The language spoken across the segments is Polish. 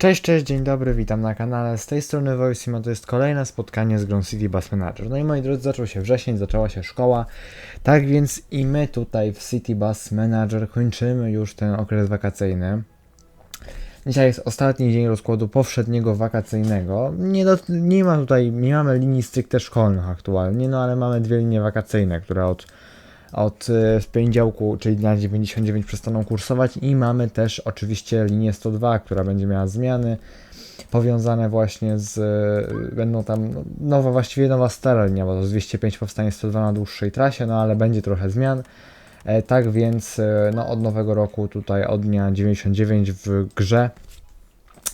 Cześć, cześć, dzień dobry, witam na kanale. Z tej strony Voicimo to jest kolejne spotkanie z Ground City Bus Manager. No i moi drodzy, zaczął się wrzesień, zaczęła się szkoła. Tak więc i my tutaj w City Bus Manager kończymy już ten okres wakacyjny. Dzisiaj jest ostatni dzień rozkładu powszedniego wakacyjnego. Nie, do, nie ma tutaj, nie mamy linii stricte szkolnych aktualnie, no ale mamy dwie linie wakacyjne, które od od e, w poniedziałku, czyli na 99 przestaną kursować i mamy też oczywiście linię 102, która będzie miała zmiany powiązane właśnie z, e, będą tam no, nowa, właściwie nowa stara linia, bo to z 205 powstanie 102 na dłuższej trasie, no ale będzie trochę zmian. E, tak więc no, od nowego roku tutaj od dnia 99 w grze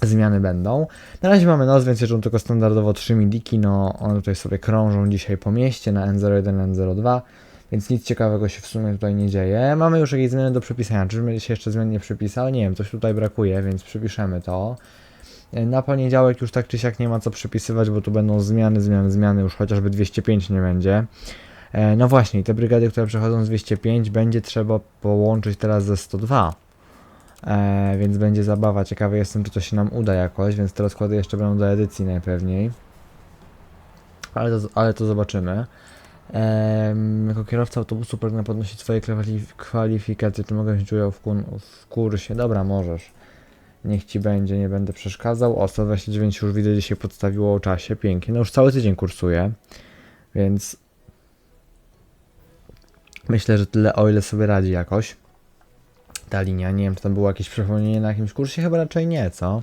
zmiany będą. Na razie mamy noc, więc jeżdżą tylko standardowo 3 midiki, no one tutaj sobie krążą dzisiaj po mieście na N01, N02 więc nic ciekawego się w sumie tutaj nie dzieje. Mamy już jakieś zmiany do przepisania. Czyżby się jeszcze zmian nie przypisał? Nie wiem, coś tutaj brakuje, więc przypiszemy to. Na poniedziałek już tak czy siak nie ma co przypisywać, bo tu będą zmiany, zmiany, zmiany, już chociażby 205 nie będzie. E, no właśnie, te brygady, które przechodzą z 205 będzie trzeba połączyć teraz ze 102. E, więc będzie zabawa. Ciekawy jestem, czy to się nam uda jakoś, więc te rozkłady jeszcze będą do edycji najpewniej. Ale to, ale to zobaczymy. Em, jako kierowca autobusu pragnę podnosić swoje kwalif- kwalifikacje. Czy mogę wziąć udział w, kun- w kursie? Dobra, możesz. Niech ci będzie, nie będę przeszkadzał. O, 129 już widzę, że się podstawiło o czasie. Pięknie. No już cały tydzień kursuję, więc myślę, że tyle, o ile sobie radzi jakoś ta linia. Nie wiem, czy tam było jakieś przypomnienie na jakimś kursie, chyba raczej nie, co?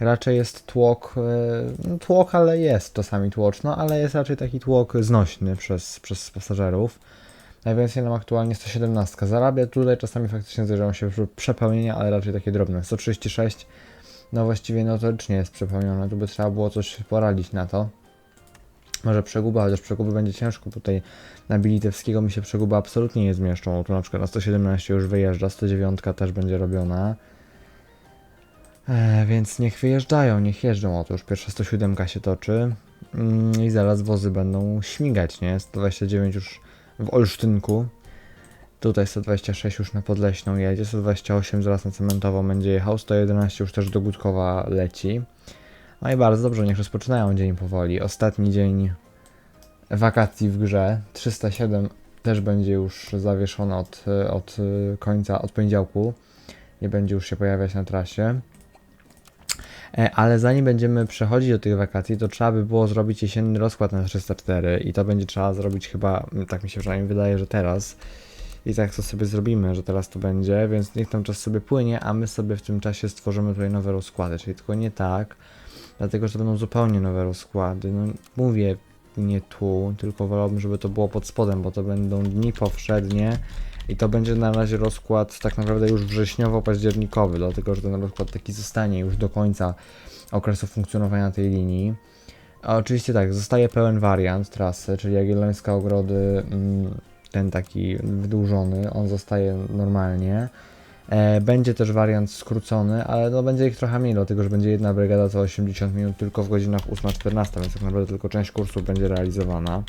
Raczej jest tłok, e, no, tłok, ale jest czasami tłoczno, ale jest raczej taki tłok znośny przez, przez pasażerów. Najwięcej nam aktualnie 117 zarabia, tutaj czasami faktycznie zdarzają się przepełnienia, ale raczej takie drobne. 136, no właściwie notorycznie jest przepełnione, tu by trzeba było coś poradzić na to. Może przeguba, chociaż przeguby będzie ciężko. Tutaj na Bilitewskiego mi się przeguba absolutnie nie zmieszczą. Tu na przykład na 117 już wyjeżdża, 109 też będzie robiona. E, więc niech wyjeżdżają, niech jeżdżą. Oto już pierwsza 107 się toczy. Mm, I zaraz wozy będą śmigać, nie? 129 już w Olsztynku. Tutaj 126 już na Podleśną jedzie, 128 zaraz na Cementową będzie jechał, 111 już też do Gutkowa leci. No i bardzo dobrze, niech rozpoczynają dzień powoli. Ostatni dzień wakacji w grze, 307 też będzie już zawieszony od, od końca, od poniedziałku. Nie będzie już się pojawiać na trasie. E, ale zanim będziemy przechodzić do tych wakacji, to trzeba by było zrobić jesienny rozkład na 304 i to będzie trzeba zrobić chyba, tak mi się przynajmniej wydaje, że teraz. I tak to sobie zrobimy, że teraz to będzie, więc niech tam czas sobie płynie, a my sobie w tym czasie stworzymy tutaj nowe rozkłady, czyli tylko nie tak, dlatego że to będą zupełnie nowe rozkłady. No mówię nie tu, tylko wolałbym, żeby to było pod spodem, bo to będą dni powszednie i to będzie na razie rozkład tak naprawdę już wrześniowo-październikowy, dlatego że ten rozkład taki zostanie już do końca okresu funkcjonowania tej linii. A oczywiście tak, zostaje pełen wariant trasy, czyli Jagiellońska Ogrody, mm, ten taki wydłużony, on zostaje normalnie. E, będzie też wariant skrócony, ale no będzie ich trochę mniej, dlatego że będzie jedna brygada co 80 minut tylko w godzinach 8-14, więc tak naprawdę tylko część kursów będzie realizowana.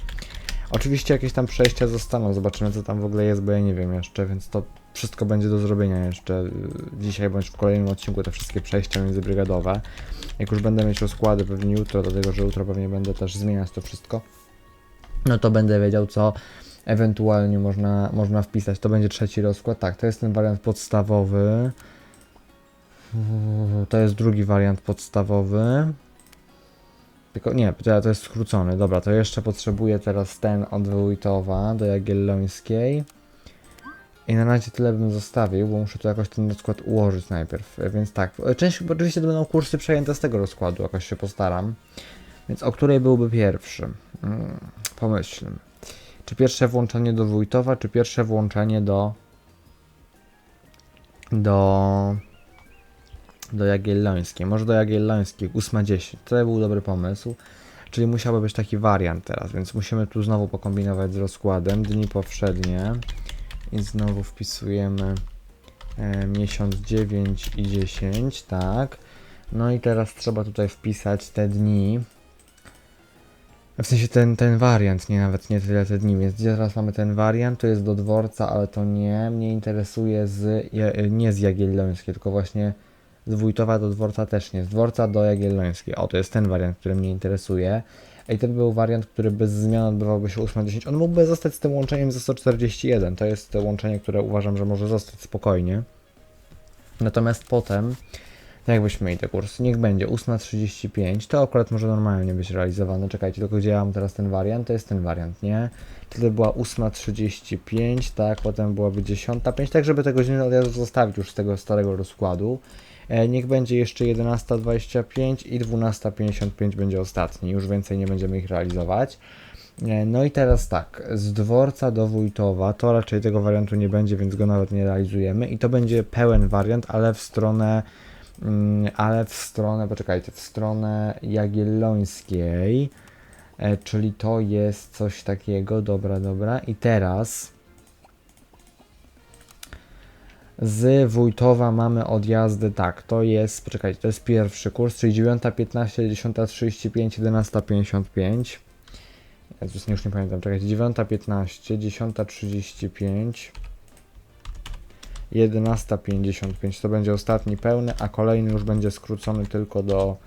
Oczywiście jakieś tam przejścia zostaną, zobaczymy co tam w ogóle jest, bo ja nie wiem jeszcze, więc to wszystko będzie do zrobienia jeszcze y, dzisiaj bądź w kolejnym odcinku, te wszystkie przejścia międzybrygadowe. Jak już będę mieć rozkłady pewnie jutro, dlatego że jutro pewnie będę też zmieniać to wszystko, no to będę wiedział co ewentualnie można, można wpisać. To będzie trzeci rozkład, tak, to jest ten wariant podstawowy. To jest drugi wariant podstawowy. Tylko nie, to jest skrócony. Dobra, to jeszcze potrzebuję teraz ten od Wójtowa do Jagiellońskiej. I na razie tyle bym zostawił, bo muszę tu jakoś ten rozkład ułożyć najpierw. Więc tak, część oczywiście to będą kursy przejęte z tego rozkładu, jakoś się postaram. Więc o której byłby pierwszy? Hmm, pomyślmy. Czy pierwsze włączenie do Wójtowa, czy pierwsze włączenie do... do do Jagiellońskiej, może do Jagiellońskiej, 8.10. To był dobry pomysł. Czyli musiałby być taki wariant teraz, więc musimy tu znowu pokombinować z rozkładem. Dni powszednie. I znowu wpisujemy e, miesiąc 9 i 10, tak. No i teraz trzeba tutaj wpisać te dni. W sensie ten, ten wariant, nie nawet nie tyle te dni, więc teraz mamy ten wariant, to jest do dworca, ale to nie. Mnie interesuje z, nie z Jagiellońskiej, tylko właśnie Z Wójtowa do Dworca też nie. Z Dworca do Jagiellońskiej. O, to jest ten wariant, który mnie interesuje. I to by był wariant, który bez zmian odbywałby się 8.10. On mógłby zostać z tym łączeniem ze 141. To jest to łączenie, które uważam, że może zostać spokojnie. Natomiast potem, jakbyśmy mieli te kursy, niech będzie 8.35, to akurat może normalnie być realizowane. Czekajcie, tylko gdzie ja mam teraz ten wariant, to jest ten wariant, nie? Wtedy była 8.35, tak, potem byłaby 10.05, tak żeby te godziny odjazdu zostawić już z tego starego rozkładu. E, niech będzie jeszcze 11.25 i 12.55 będzie ostatni, już więcej nie będziemy ich realizować. E, No i teraz tak, z dworca do Wójtowa, to raczej tego wariantu nie będzie, więc go nawet nie realizujemy. I to będzie pełen wariant, ale w stronę, mm, ale w stronę, poczekajcie, w stronę Jagiellońskiej, e, czyli to jest coś takiego, dobra, dobra. I teraz z Wójtowa mamy odjazdy, tak, to jest, poczekajcie, to jest pierwszy kurs, czyli 9.15, 10.35, 11.55. Jezus, już nie pamiętam, czekajcie, 9.15, 10.35, 11.55, to będzie ostatni pełny, a kolejny już będzie skrócony tylko do,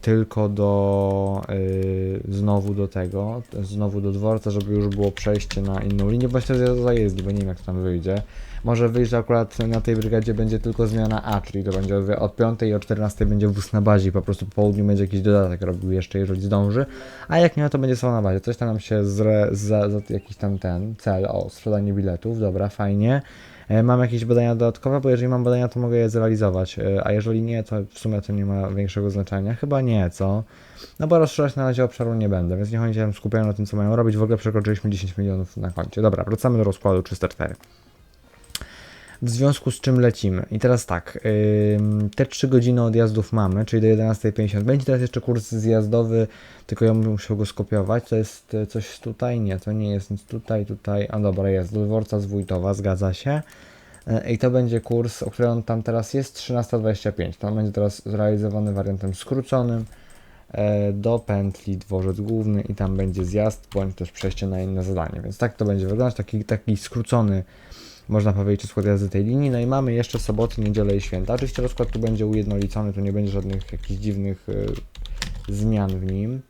tylko do, yy, znowu do tego, znowu do dworca, żeby już było przejście na inną linię, bo jeszcze zjazd zajezdni, bo nie wiem jak tam wyjdzie. Może wyjść, że akurat na tej brygadzie będzie tylko zmiana A, czyli to będzie od- od 5 i o 14 będzie wóz na bazie i po prostu po południu będzie jakiś dodatek robił jeszcze, jeżeli zdąży, a jak nie, to będzie samo na bazie. Coś tam nam się zre, za, za jakiś tam ten cel, o, sprzedanie biletów, dobra, fajnie. E, Mam jakieś badania dodatkowe, bo jeżeli mam badania, to mogę je zrealizować, e, a jeżeli nie, to w sumie to nie ma większego znaczenia. Chyba nie, co? No bo rozszerzać na razie obszaru nie będę, więc niech oni się skupiają na tym, co mają robić. W ogóle przekroczyliśmy 10 milionów na koncie. Dobra, wracamy do rozkładu 304 w związku z czym lecimy. I teraz tak, te 3 godziny odjazdów mamy, czyli do 11.50. Będzie teraz jeszcze kurs zjazdowy, tylko ja musiał go skopiować. To jest e, coś tutaj? Nie, to nie jest nic tutaj, tutaj. A dobra, jest, do dworca z Wójtowa, zgadza się. E, I to będzie kurs, o którym tam teraz jest, 13.25. To będzie teraz zrealizowany wariantem skróconym e, do pętli dworzec główny i tam będzie zjazd, bądź też przejście na inne zadanie. Więc tak to będzie wyglądać, taki, taki skrócony można powiedzieć, rozkład jazdy tej linii. No i mamy jeszcze soboty, niedzielę i święta. Oczywiście rozkład tu będzie ujednolicony, tu nie będzie żadnych jakichś dziwnych e, zmian w nim.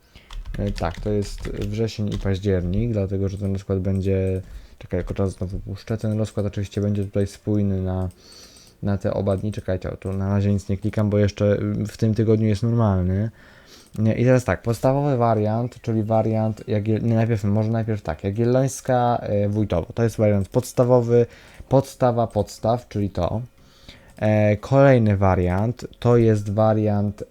E, tak, to jest wrzesień i październik, dlatego że ten rozkład będzie. Czekaj, jako czas znowu puszczę. Ten rozkład oczywiście będzie tutaj spójny na, na te oba dni. Czekajcie, tu na razie nic nie klikam, bo jeszcze w tym tygodniu jest normalny. I teraz tak, podstawowy wariant, czyli wariant, Jagiel, nie, najpierw, może najpierw tak, Jagiellońska e, Wójtowo, to jest wariant podstawowy, podstawa podstaw, czyli to. E, kolejny wariant to jest wariant e,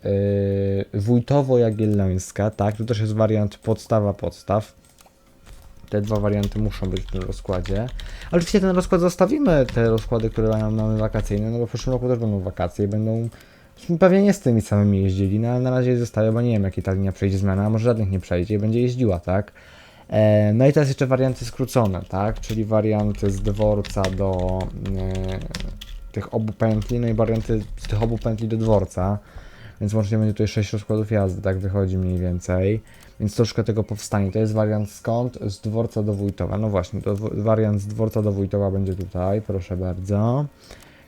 Wójtowo-Jagiellońska, tak, to też jest wariant podstawa podstaw. Te dwa warianty muszą być w tym rozkładzie. Ale oczywiście ten rozkład zostawimy, te rozkłady, które mają mamy wakacyjne, no bo w przyszłym roku też będą wakacje i będą Pewnie nie z tymi samymi jeździli, no ale na razie je zostawię, bo nie wiem, jakie ta linia przejdzie zmiana, a może żadnych nie przejdzie i będzie jeździła, tak? E, no i teraz jeszcze warianty skrócone, tak? Czyli warianty z dworca do e, tych obu pętli, no i warianty z tych obu pętli do dworca. Więc łącznie będzie tutaj 6 rozkładów jazdy, tak wychodzi mniej więcej. Więc troszkę tego powstanie. To jest wariant skąd? Z dworca do Wójtowa. No właśnie, to wariant z dworca do Wójtowa będzie tutaj, proszę bardzo.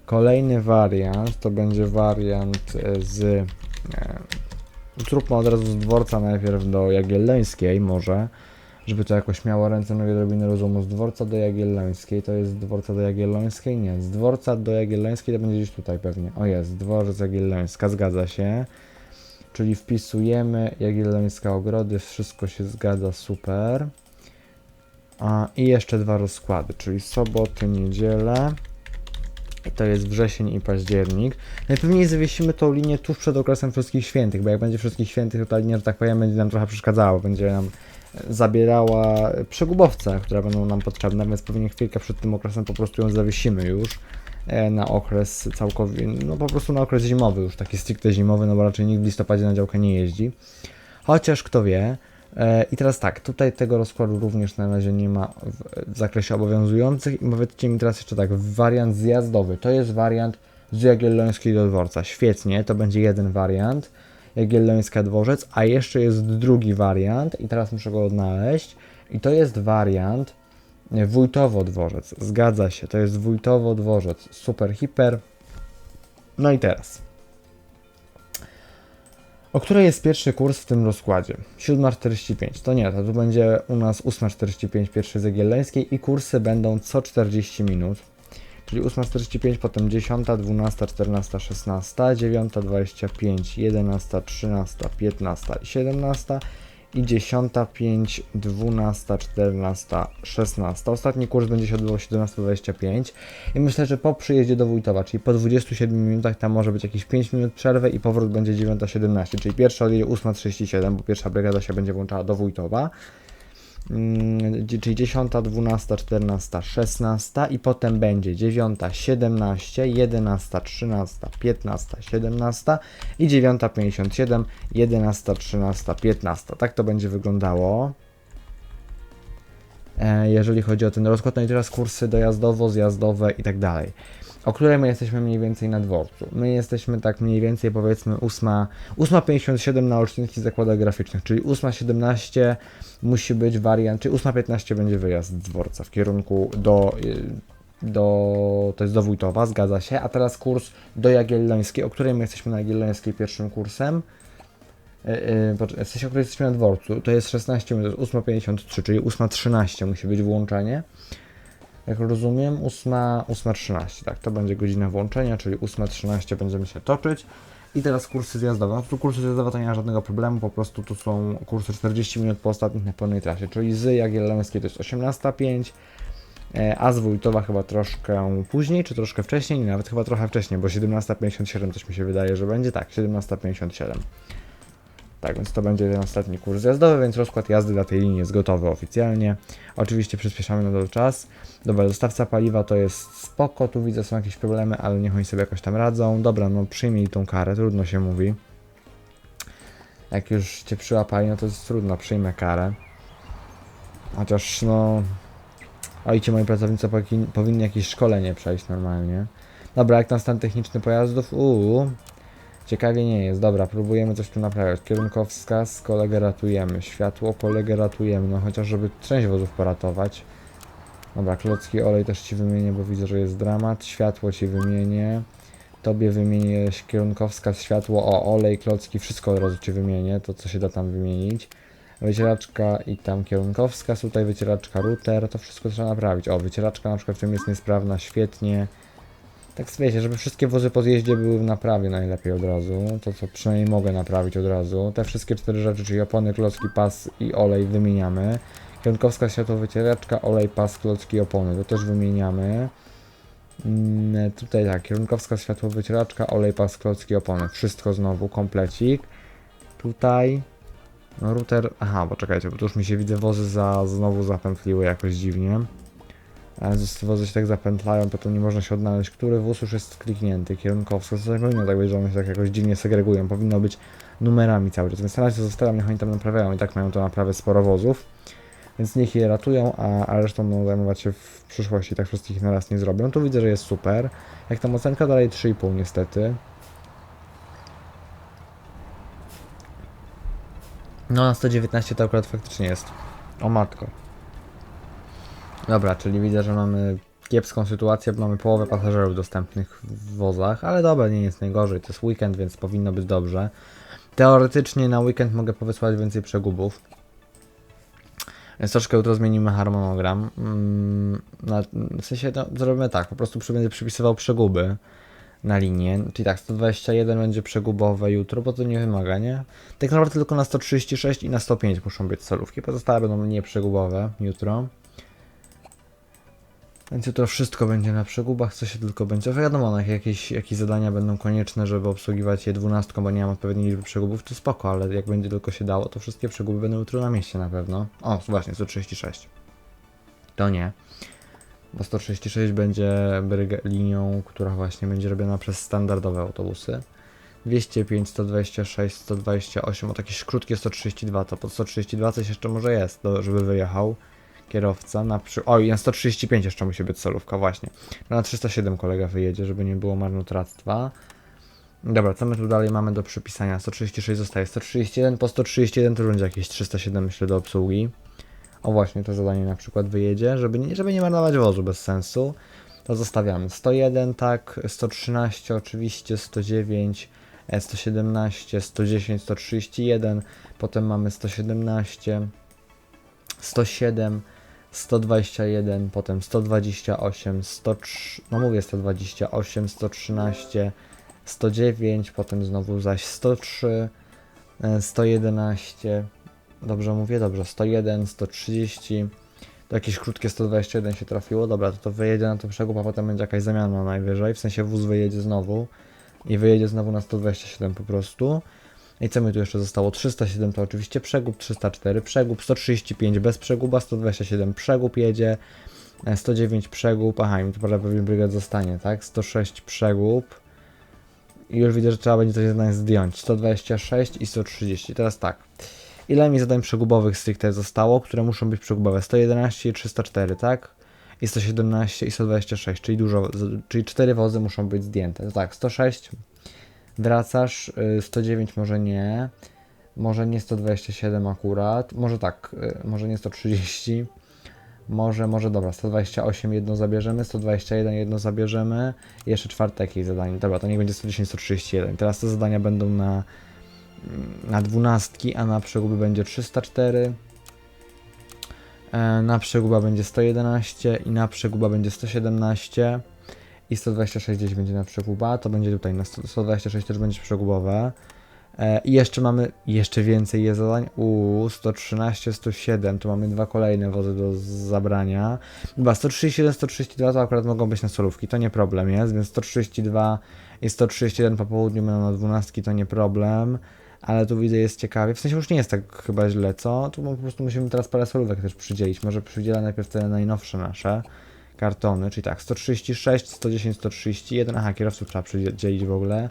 Kolejny wariant to będzie wariant e, z. E, zróbmy od razu z dworca najpierw do Jagiellońskiej, może, żeby to jakoś miało ręce, nogi, drobiny rozumu. Z dworca do Jagiellońskiej to jest z dworca do Jagiellońskiej? Nie, z dworca do Jagiellońskiej to będzie gdzieś tutaj pewnie. O jest, dworzec Jagiellońska, zgadza się. Czyli wpisujemy Jagiellońska Ogrody, wszystko się zgadza, super. A, I jeszcze dwa rozkłady, czyli soboty, niedzielę. I to jest wrzesień i październik. Najpewniej zawiesimy tą linię tuż przed okresem Wszystkich Świętych, bo jak będzie Wszystkich Świętych, to ta linia, że tak powiem, będzie nam trochę przeszkadzała, będzie nam zabierała przegubowce, które będą nam potrzebne, więc pewnie chwilkę przed tym okresem po prostu ją zawiesimy już e, na okres całkowicie, no po prostu na okres zimowy, już taki stricte zimowy, no bo raczej nikt w listopadzie na działkę nie jeździ. Chociaż kto wie. E, I teraz tak, tutaj tego rozkładu również na razie nie ma w, zakresie obowiązujących. I powiedzcie mi teraz jeszcze tak, wariant zjazdowy. To jest wariant z Jagiellońskiej do dworca. Świetnie, to będzie jeden wariant. Jagiellońska dworzec, a jeszcze jest drugi wariant i teraz muszę go odnaleźć. I to jest wariant Wójtowo dworzec. Zgadza się, to jest Wójtowo dworzec. Super, hiper. No i teraz. O której jest pierwszy kurs w tym rozkładzie? 7.45. To nie, to tu będzie u nas 8.45 pierwszy z Jagiellońskiej i kursy będą co 40 minut. Czyli 8.45, potem 10, 12, 14, 16, 9, 25, 11, 13, 15 i 17 i 10, 5, 12, 14, 16. Ostatni kurs będzie się odbywał 17.25 i myślę, że po przyjeździe do Wójtowa, czyli po 27 minutach, tam może być jakieś 5 minut przerwy i powrót będzie 9.17, czyli pierwszy odjedzie 8.37, bo pierwsza brygada się będzie włączała do Wójtowa. Mm, czyli 10, 12, 14, 16 i potem będzie 9, 17, 11, 13, 15, 17 i 9, 57, 11, 13, 15. Tak to będzie wyglądało. E, jeżeli chodzi o ten rozkład, no i teraz kursy dojazdowo, zjazdowe i tak dalej. O której my jesteśmy mniej więcej na dworcu? My jesteśmy tak mniej więcej powiedzmy 8, 8.57 na odcinki zakładach graficznych, czyli 8.17 musi być wariant, czyli 8.15 będzie wyjazd z dworca w kierunku do, y, do, to jest do Wójtowa, zgadza się, a teraz kurs do Jagiellońskiej, o której my jesteśmy na Jagiellońskiej pierwszym kursem, Yy, w sensie, o której jesteśmy na dworcu, to jest 16 minut, 8.53, czyli 8.13 musi być włączenie. Jak rozumiem, 8, 8.13, tak, to będzie godzina włączenia, czyli 8.13 będziemy się toczyć. I teraz kursy zjazdowe. No tu kursy zjazdowe to nie ma żadnego problemu, po prostu tu są kursy 40 minut po ostatnich na pełnej trasie, czyli z Jagiellońskiej to jest 18.05, e, a z Wójtowa chyba troszkę później, czy troszkę wcześniej, nie, nawet chyba trochę wcześniej, bo 17.57 coś mi się wydaje, że będzie, tak, 17.57. Tak, więc to będzie ten ostatni kurs zjazdowy, więc rozkład jazdy dla tej linii jest gotowy oficjalnie. Oczywiście przyspieszamy nadal czas. Dobra, dostawca paliwa to jest spoko, tu widzę są jakieś problemy, ale niech oni sobie jakoś tam radzą. Dobra, no przyjmij tą karę, trudno się mówi. Jak już cię przyłapali, no to jest trudno, przyjmę karę. Chociaż no... Oj, ci moi pracownicy powinni jakieś szkolenie przejść normalnie. Dobra, jak tam stan techniczny pojazdów? Uuu, Ciekawie nie jest. Dobra, próbujemy coś tu naprawiać. Kierunkowskaz, kolegę ratujemy. Światło, kolegę ratujemy. No chociaż żeby część wozów poratować. Dobra, klocki olej też ci wymienię, bo widzę, że jest dramat. Światło ci wymienię. Tobie wymienię kierunkowskaz, światło, o olej, klocki, wszystko od razu ci wymienię, to co się da tam wymienić. Wycieraczka i tam kierunkowskaz, tutaj wycieraczka router, to wszystko trzeba naprawić. O, wycieraczka na przykład w tym jest niesprawna, świetnie. Tak wiecie, żeby wszystkie wozy po zjeździe były w naprawie najlepiej od razu. To co przynajmniej mogę naprawić od razu. Te wszystkie cztery rzeczy, czyli opony, klocki, pas i olej wymieniamy. Kierunkowska światłowycieraczka, olej, pas, klocki, opony. To też wymieniamy. Mm, tutaj tak, kierunkowska światłowycieraczka, olej, pas, klocki, opony. Wszystko znowu, komplecik. Tutaj no router, aha, bo czekajcie, bo tu już mi się widzę wozy za, znowu zapętliły jakoś dziwnie. Wozy się tak zapętlają, potem nie można się odnaleźć, który wóz już jest kliknięty, kierunkowsko. To nie powinno tak być, że one się tak jakoś dziwnie segregują. Powinno być numerami cały czas. Więc na razie zostawiam, niech oni tam naprawiają. I tak mają to naprawę sporo wozów. Więc niech je ratują, a, a resztą będą zajmować się w przyszłości. Tak wszystkich na raz nie zrobią. Tu widzę, że jest super. Jak tam ocenka? Dalej 3,5 niestety. No na 119 to akurat faktycznie jest. O matko. Dobra, czyli widzę, że mamy kiepską sytuację, mamy połowę pasażerów dostępnych w wozach, ale dobra, nie jest najgorzej. To jest weekend, więc powinno być dobrze. Teoretycznie na weekend mogę powysłać więcej przegubów. Więc troszkę jutro zmienimy harmonogram. Mm, w sensie no, zrobimy tak, po prostu będę przypisywał przeguby na linię. Czyli tak, 121 będzie przegubowe jutro, bo to nie wymaga, nie? Tak naprawdę tylko na 136 i na 105 muszą być celówki. Pozostałe będą nieprzegubowe jutro. Więc jutro wszystko będzie na przegubach, co się tylko będzie. Wiadomo, no, jak jakieś, jakieś zadania będą konieczne, żeby obsługiwać je dwunastką, bo nie mam odpowiedniej liczby przegubów, to spoko, ale jak będzie tylko się dało, to wszystkie przeguby będą jutro na mieście na pewno. O, właśnie, 136. To nie. Bo 136 będzie linią, która właśnie będzie robiona przez standardowe autobusy. 205, 126, 128, o takie krótkie 132, to pod 132 coś jeszcze może jest, żeby wyjechał kierowca na przy... O, i na 135 jeszcze musi być solówka, właśnie. No na 307 kolega wyjedzie, żeby nie było marnotrawstwa. Dobra, co my tu dalej mamy do przypisania? 136 zostaje, 131, po 131 to będzie jakieś 307 myślę do obsługi. O właśnie, to zadanie na przykład wyjedzie, żeby nie, żeby nie marnować wozu bez sensu. To zostawiamy. 101, tak, 113 oczywiście, 109, e, 117, 110, 131, potem mamy 117, 107, 121, potem 128, 103, no mówię 128, 113, 109, potem znowu zaś 103, e, 111, dobrze mówię, dobrze, 101, 130, to jakieś krótkie 121 się trafiło, dobra, to to wyjedzie na to przegub, a potem będzie jakaś zamiana najwyżej, w sensie wóz wyjedzie znowu i wyjedzie znowu na 127 po prostu. I co mi tu jeszcze zostało? 307 to oczywiście przegub, 304 przegub, 135 bez przeguba, 127 przegub jedzie, e, 109 przegub, aha, i mi tu prawie brygad zostanie, tak? 106 przegub. I już widzę, że trzeba będzie coś zadań zdjąć. 126 i 130. Teraz tak. Ile mi zadań przegubowych stricte zostało, które muszą być przegubowe? 111 i 304, tak? I 117 i 126, czyli dużo, czyli 4 wozy muszą być zdjęte. To tak, 106 wracasz, y, 109 może nie, może nie 127 akurat, może tak, y, może nie 130, może, może dobra, 128 jedno zabierzemy, 121 jedno zabierzemy, jeszcze czwarte jakieś zadanie. Dobra, to niech będzie 110, 131. Teraz te zadania będą na, na dwunastki, a na przeguby będzie 304. E, Na przeguba będzie 111 i na przeguba będzie 117 i 126 gdzieś będzie na przeguba, to będzie tutaj na 100 126 też będzie przegubowe. E, I jeszcze mamy jeszcze więcej jest zadań. U 113, 107, tu mamy dwa kolejne wozy do zabrania. Chyba 131, 132 to akurat mogą być na solówki, to nie problem jest, więc 132 i 131 po południu będą na 12, to nie problem. Ale tu widzę jest ciekawie, w sensie już nie jest tak chyba źle, co? Tu po prostu musimy teraz parę solówek też przydzielić. Może przydzielę najpierw te najnowsze nasze kartony, czyli tak, 136, 110, 131, aha, kierowców trzeba przydzielić w ogóle.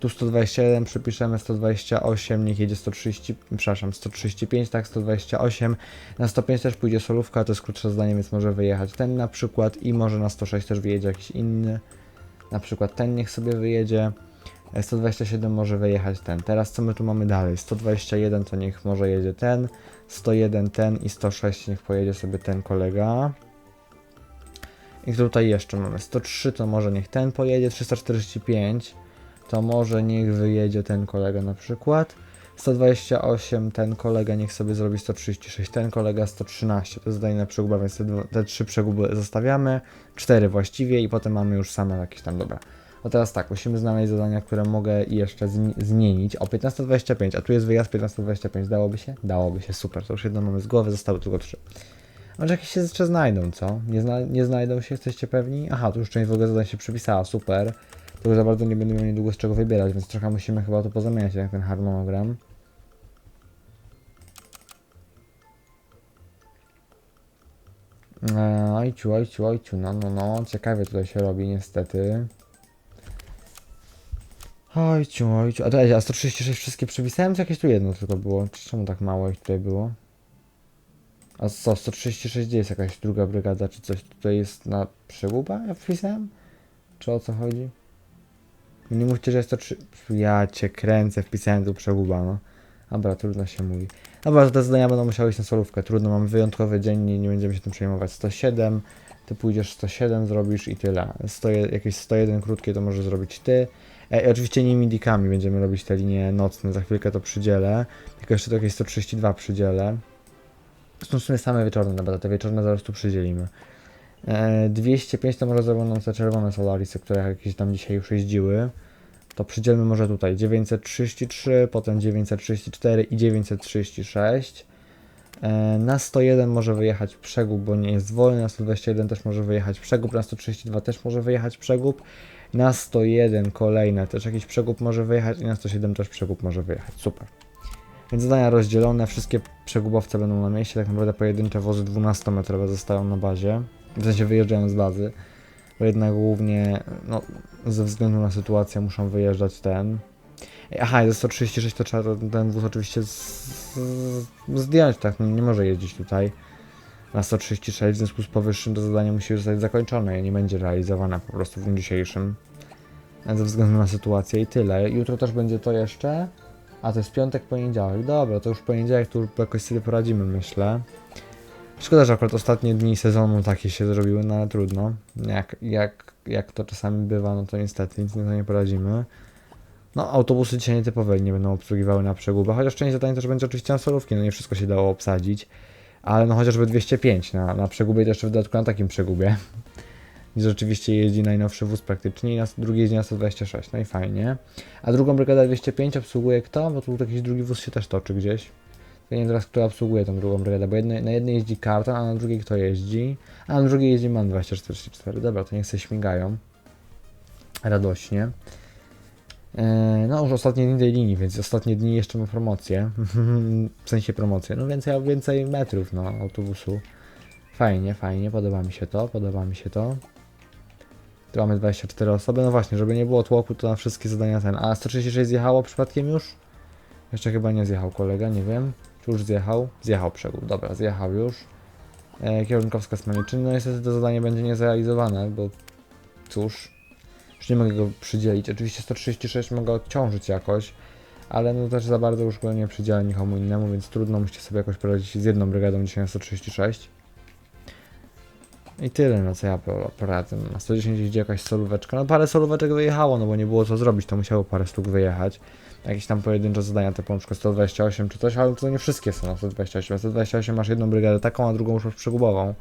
Tu 121, przypiszemy 128, niech jedzie 130, przepraszam, 135, tak, 128. Na 105 też pójdzie solówka, to jest krótsze zdanie, więc może wyjechać ten na przykład i może na 106 też wyjedzie jakiś inny. Na przykład ten niech sobie wyjedzie. E, 127 może wyjechać ten. Teraz co my tu mamy dalej? 121 to niech może jedzie ten. 101 ten i 106 niech pojedzie sobie ten kolega. I tutaj jeszcze mamy 103 to może niech ten pojedzie. 345 to może niech wyjedzie ten kolega na przykład. 128 ten kolega niech sobie zrobi 136, ten kolega 113. To jest zadanie na przeguba, więc te, dwa- te trzy przeguby zostawiamy. Cztery właściwie i potem mamy już same jakieś tam dobra. O teraz tak, musimy znaleźć zadania, które mogę jeszcze zmi- zmienić. O 15.25, a tu jest wyjazd 15.25. Dałoby się? Dałoby się, super. To już jedno mamy z głowy, zostały tylko trzy. Może jakieś się jeszcze znajdą, co? Nie, zna nie znajdą się, jesteście pewni? Aha, tu już część w ogóle zadań się przypisała, super. To już za bardzo nie będę miał niedługo z czego wybierać, więc trochę musimy chyba to pozamieniać, jak ten harmonogram. Eee, Ojciu, ojciu, ojciu, no, no, no, ciekawie tutaj się robi niestety. Ojciu, ojciu, a to a 136 wszystkie przypisałem, czy jakieś tu jedno tylko było? Czemu tak mało ich tutaj było? A co, 136 gdzie jest jakaś druga brygada, czy coś tutaj jest na przeguba? Ja wpisałem? Czy o co chodzi? Nie mówcie, że jest to trzy... Ja cię kręcę, wpisałem tu przeguba, no. Dobra, trudno się mówi. Dobra, te zadania będą musiały iść na solówkę. Trudno, mamy wyjątkowy dzień i nie będziemy się tym przejmować. 107, ty pójdziesz 107, zrobisz i tyle. 100, jakieś 101 krótkie to może zrobić ty. E, oczywiście nie midikami będziemy robić te linie nocne, za chwilkę to przydzielę. Tylko jeszcze to jakieś 132 przydzielę. Są w sumie same wieczorne, dobra, te wieczorne zaraz tu przydzielimy. E, 205 to może zrobią te czerwone Solarisy, które jakieś tam dzisiaj już jeździły. To przydzielmy może tutaj 933, potem 934 i 936. E, Na 101 może wyjechać przegub, bo nie jest wolny. Na 121 też może wyjechać przegub. Na 132 też może wyjechać przegub. Na 101 kolejne też jakiś przegub może wyjechać. I na 107 też przegub może wyjechać. Super. Więc zadania rozdzielone, wszystkie przegubowce będą na mieście, tak naprawdę pojedyncze wozy 12-metrowe zostają na bazie, w sensie wyjeżdżają z bazy, bo jednak głównie, no, ze względu na sytuację muszą wyjeżdżać ten. Aha, i ze 136 to trzeba ten- wóz oczywiście zdjąć, tak, no, nie może jeździć tutaj na 136, w związku z powyższym to zadanie musi zostać zakończone i nie będzie realizowane po prostu w dniu dzisiejszym. Ze względu na sytuację i tyle. Jutro też będzie to jeszcze. A to jest piątek, poniedziałek. Dobra, to już poniedziałek tu jakoś sobie poradzimy, myślę. Szkoda, że akurat ostatnie dni sezonu takie się zrobiły, no ale trudno. Jak, jak, jak to czasami bywa, no to niestety nic na to nie poradzimy. No, autobusy dzisiaj nietypowe nie będą obsługiwały na przegubach, chociaż część zadań też będzie oczywiście na solówki, no nie wszystko się dało obsadzić. Ale no chociażby 205 na, na przegubie to jeszcze w dodatku na takim przegubie. Gdzie rzeczywiście jeździ najnowszy wóz praktycznie i na drugi jeździ na 126, no i fajnie. A drugą brygadę 205 obsługuje kto? Bo tu jakiś drugi wóz się też toczy gdzieś. Ja nie wiem teraz, kto obsługuje tą drugą brygadę, bo jednej, na jednej jeździ karton, a na drugiej kto jeździ? A na drugiej jeździ MAN 2044. Dobra, to niech se śmigają. Radośnie. Eee, no już ostatnie dni tej linii, więc ostatnie dni jeszcze ma promocję. w sensie promocję. No więcej, więcej metrów no autobusu. Fajnie, fajnie, podoba mi się to, podoba mi się to. Tu mamy 24 osoby, no właśnie, żeby nie było tłoku, to na wszystkie zadania ten. A 136 zjechało przypadkiem już? Jeszcze chyba nie zjechał kolega, nie wiem. Czy już zjechał? Zjechał przegód, dobra, zjechał już. E, kierunkowskaz Smoliczyny, no niestety to zadanie będzie niezrealizowane, bo cóż, już nie mogę go przydzielić. Oczywiście 136 mogę odciążyć jakoś, ale no też za bardzo już go nie przydzielę nikomu innemu, więc trudno, musicie sobie jakoś poradzić z jedną brygadą dzisiaj na 136. I tyle, no co ja po- poradzę. Na 110 idzie jakaś solóweczka. No parę solóweczek wyjechało, no bo nie było co zrobić, to musiało parę sztuk wyjechać. Jakieś tam pojedyncze zadania, typu na przykład 128 czy coś, ale to nie wszystkie są na 128. Na 128 masz jedną brygadę taką, a drugą już masz przegubową.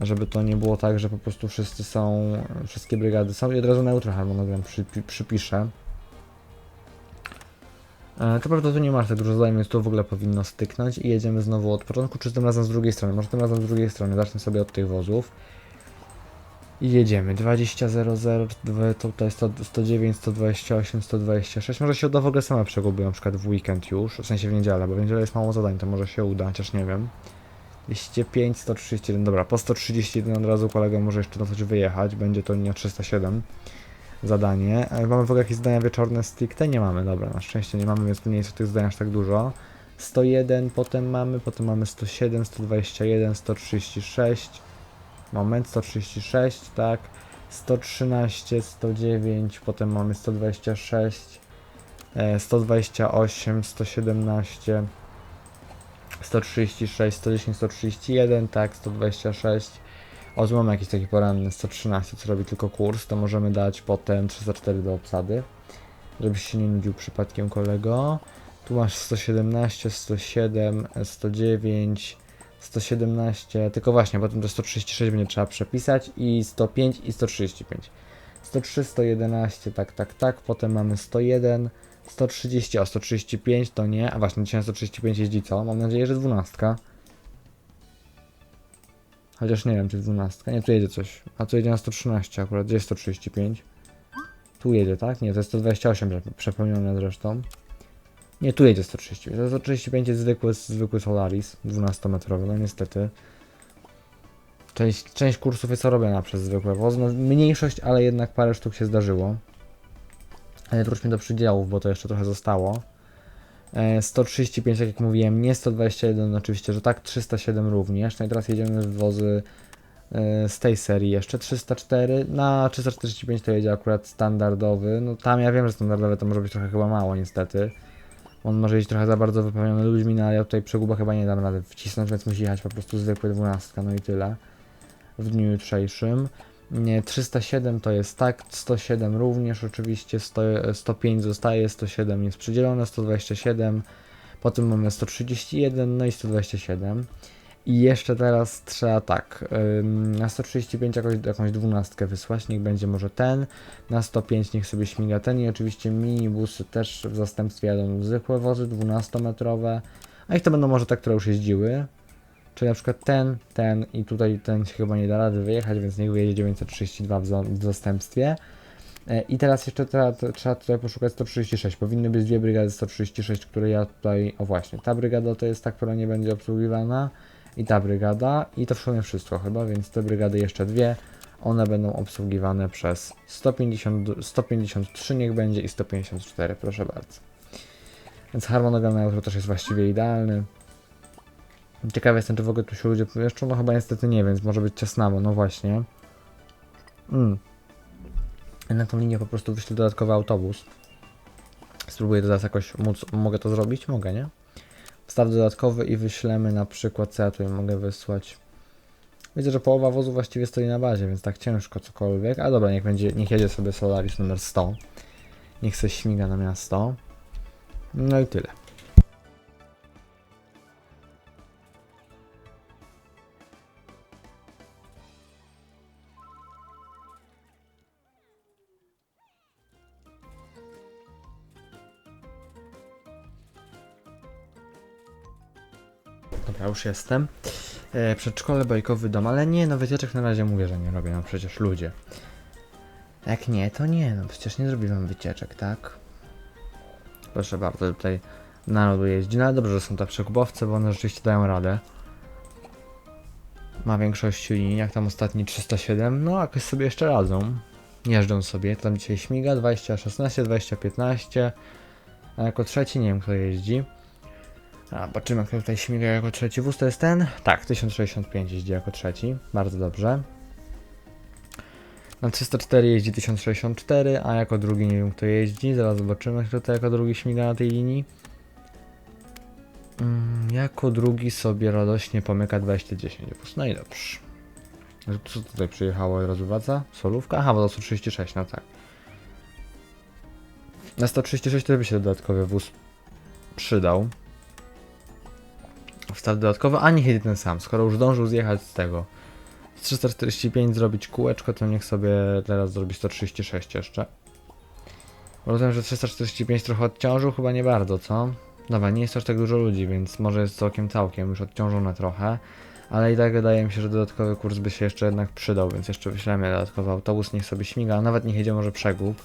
Żeby to nie było tak, że po prostu wszyscy są, wszystkie brygady są i od razu neutral harmonogram przypi- przypiszę. E, To prawda, tu nie masz tak dużo zadań, więc tu w ogóle powinno styknąć i jedziemy znowu od początku, czy tym razem z drugiej strony? Może tym razem z drugiej strony, zacznę sobie od tych wozów. I jedziemy, 20, 0, 0, dwa- tutaj 100, 109, 128, 126, może się uda w ogóle same przegubią, na przykład w weekend już, w sensie w niedzielę, bo w niedzielę jest mało zadań, to może się uda, chociaż nie wiem. 205, 131, dobra, po 131 od razu kolega może jeszcze na coś wyjechać, będzie to linia 307 zadanie. E, Mamy w ogóle jakieś zadania wieczorne stricte? Nie mamy, dobra, na szczęście nie mamy, więc nie jest tych zadań tak dużo. 101 potem mamy, potem mamy 107, 121, 136, moment, 136, tak, 113, 109, potem mamy 126, e, 128, 117, 136, 110, 131, tak, 126. O, tu mamy jakiś taki poranny 113, co robi tylko kurs, to możemy dać potem 304 do obsady, żebyś się nie nudził przypadkiem kolego. Tu masz 117, 107, 109, 117, tylko właśnie, potem to 136 będzie trzeba przepisać i 105 i 135. 103, 111, tak, tak, tak, potem mamy 101, 130, a 135 to nie, a właśnie dzisiaj na 135 jeździ co? Mam nadzieję, że 12. Chociaż nie wiem, czy 12. Nie, tu jedzie coś. A tu jedzie na 113 akurat, gdzie jest 135? Tu jedzie, tak? Nie, to jest 128 prze- przepełnione zresztą. Nie, tu jedzie 135. To 135 jest zwykły, zwykły Solaris, 12-metrowy, no niestety. Część, część kursów jest robiona przez zwykłe wozy. No, mniejszość, ale jednak parę sztuk się zdarzyło. Ale wróćmy do przydziałów, bo to jeszcze trochę zostało. E, 135, tak jak mówiłem, nie 121, oczywiście, że tak, 307 również. No i teraz jedziemy w wozy e, z tej serii jeszcze. 304, na 345 to jedzie akurat standardowy. No tam ja wiem, że standardowy to może być trochę chyba mało niestety. On może być trochę za bardzo wypełniony ludźmi, no ale ja tutaj przeguba chyba nie dam rady wcisnąć, więc musi jechać po prostu zwykły 12, no i tyle. W dniu jutrzejszym. Nie, 307 to jest tak, 107 również oczywiście, 100, 105 zostaje, 107 jest przydzielone, 127, potem mamy 131, no i 127. I jeszcze teraz trzeba tak, na 135 jakąś, jakąś dwunastkę wysłać, niech będzie może ten, na 105 niech sobie śmiga ten i oczywiście minibusy też w zastępstwie jadą zwykłe wozy 12-metrowe, a ich to będą może te, które już jeździły, Czyli na przykład ten, ten i tutaj ten się chyba nie da rady wyjechać, więc niech wyjedzie 932 w, w zastępstwie. E, I teraz jeszcze trzeba, trzeba tutaj poszukać 136. Powinny być dwie brygady 136, które ja tutaj. O właśnie, ta brygada to jest ta, która nie będzie obsługiwana. I ta brygada. I to w sumie wszystko chyba, więc te brygady jeszcze dwie. One będą obsługiwane przez 150, 153 niech będzie i 154, proszę bardzo. Więc harmonogram na jutro też jest właściwie idealny. Ciekawy jestem, czy w ogóle tu się ludzie pomieszczą. No chyba niestety nie, więc może być ciasnawo, no właśnie. Mm. Na tą linię po prostu wyślę dodatkowy autobus. Spróbuję to zaraz jakoś móc, mogę to zrobić? Mogę, nie? Wstaw dodatkowy i wyślemy na przykład, co ja tutaj mogę wysłać. Widzę, że połowa wozu właściwie stoi na bazie, więc tak ciężko cokolwiek. A dobra, niech będzie, niech jedzie sobie Solaris numer 100. Niech se śmiga na miasto. No i tyle. Już jestem. E, przedszkole, bajkowy dom, ale nie, no wycieczek na razie mówię, że nie robię, no przecież ludzie. Jak nie, to nie, no przecież nie zrobiłem wycieczek, tak? Proszę bardzo, tutaj narodu jeździ, no ale dobrze, że są te przekupowce, bo one rzeczywiście dają radę. Ma większość linii, jak tam ostatni 307, no jakoś sobie jeszcze radzą. Jeżdżą sobie, tam dzisiaj śmiga 2016, 2015, a jako trzeci nie wiem kto jeździ. A, zobaczymy, kto tutaj śmiga jako trzeci wóz, to jest ten? Tak, 1065 jeździ jako trzeci, bardzo dobrze. Na 304 jeździ 1064, a jako drugi nie wiem kto jeździ, zaraz zobaczymy, kto to jako drugi śmiga na tej linii. Mm, jako drugi sobie radośnie pomyka 2010 wóz, no i dobrze. Co tutaj przyjechało i rozwraca? Solówka? Aha, bo to 136, no tak. Na 136 to by się dodatkowy wóz przydał wstaw dodatkowy, a niech jedzie ten sam. Skoro już zdążył zjechać z tego z 345 zrobić kółeczko, to niech sobie teraz zrobi 136 jeszcze. Rozumiem, że 345 trochę odciążył, chyba nie bardzo, co? Dobra, nie jest aż tak dużo ludzi, więc może jest całkiem całkiem już odciążone trochę. Ale i tak wydaje mi się, że dodatkowy kurs by się jeszcze jednak przydał, więc jeszcze wyślemy dodatkowy autobus, niech sobie śmiga, a nawet niech jedzie może przegub.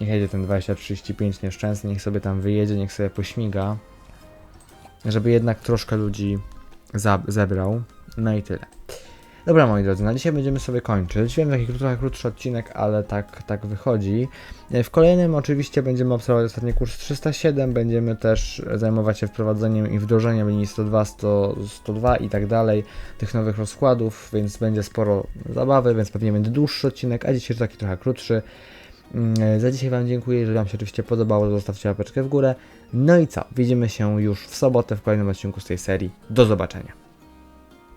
Niech jedzie ten 2035 nieszczęsny, niech sobie tam wyjedzie, niech sobie pośmiga żeby jednak troszkę ludzi zebrał. No i tyle. Dobra moi drodzy, na dzisiaj będziemy sobie kończyć. Wiem, taki trochę krótszy odcinek, ale tak, tak wychodzi. E, W kolejnym oczywiście będziemy obserwować ostatni kurs 307, będziemy też zajmować się wprowadzeniem i wdrożeniem linii 102, 100, 102 i tak dalej, tych nowych rozkładów, więc będzie sporo zabawy, więc pewnie będzie dłuższy odcinek, a dzisiaj taki trochę krótszy. Mm, Za dzisiaj Wam dziękuję. Jeżeli Wam się oczywiście podobało, zostawcie łapeczkę w górę. No i co? Widzimy się już w sobotę w kolejnym odcinku z tej serii. Do zobaczenia.